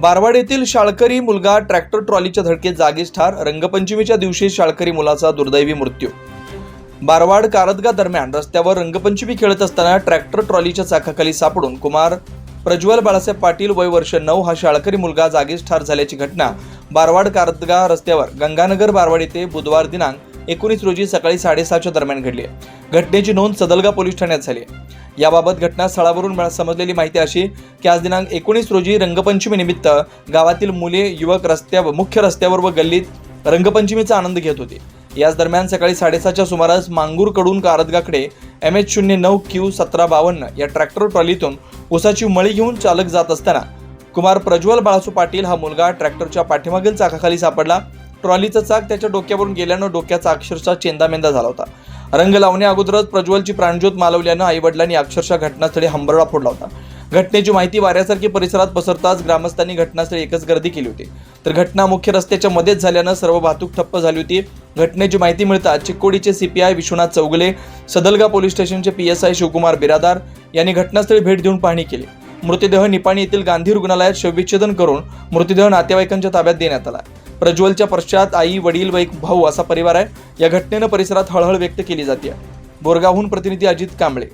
बारवाड येथील शाळकरी मुलगा ट्रॅक्टर ट्रॉलीच्या धडकेत जागीच ठार. रंगपंचमीच्या दिवशी शाळकरी मुलाचा दुर्दैवी मृत्यू. बारवाड कारदगा दरम्यान रस्त्यावर रंगपंचमी खेळत असताना ट्रॅक्टर ट्रॉलीच्या चाकाखाली सापडून कुमार प्रज्वल बाळासाहेब पाटील वय वर्ष नऊ हा शाळकरी मुलगा जागीच ठार झाल्याची घटना बारवाड कारदगा रस्त्यावर गंगानगर बारवाड येथे बुधवार दिनांक एकोणीस रोजी सकाळी साडेसहाच्या दरम्यान घडली आहे. घटनेची नोंद सदलगा पोलीस ठाण्यात झाली याबाबत घटनास्थळावरून समजलेली माहिती अशी की आज दिनांक एकोणीस रोजी रंगपंचमी निमित्त गावातील मुले युवक रस्त्यावर मुख्य रस्त्यावर व गल्लीत रंगपंचमीचा आनंद घेत होते. याच दरम्यान सकाळी साडेसहाच्या सुमारास मांगूरकडून कारदगाकडे एम एच शून्य नऊ क्यू सतरा बावन्न या ट्रॅक्टर ट्रॉलीतून उसाची मळी घेऊन चालक जात असताना कुमार प्रज्वल बाळासू पाटील हा मुलगा ट्रॅक्टरच्या पाठीमागील चाकाखाली सापडला. ट्रॉलीचं चाक त्याच्या डोक्यावरून गेल्यानं डोक्याचा अक्षरशः चेंदामेंदा झाला होता. रंग लावण्या अगोदरच प्रज्वलची प्राणज्योत मालवल्यानं आईवडिलांनी अक्षरशः घटनास्थळी हंबरडा फोडला होता. घटनेची माहिती वाऱ्यासारखी परिसरात पसरताच ग्रामस्थांनी घटनास्थळी एकच गर्दी केली होती. तर घटना मुख्य रस्त्याच्या मध्येच झाल्यानं सर्व वाहतूक ठप्प झाली होती. घटनेची माहिती मिळताच चिक्कोडीचे सीपीआय विश्वनाथ चौगले सदलगा पोलीस स्टेशनचे P S I Shivakumar Biradar यांनी घटनास्थळी भेट देऊन पाहणी केली. मृतदेह निपाणी येथील गांधी रुग्णालयात शवविच्छेदन करून मृतदेह नातेवाईकांच्या ताब्यात देण्यात आला. प्रज्वलच्या पश्चात आई वडील व एक भाऊ असा परिवार आहे. या घटनेनं परिसरात हळहळ व्यक्त केली जाते. बोरगावहून प्रतिनिधी अजित कांबळे.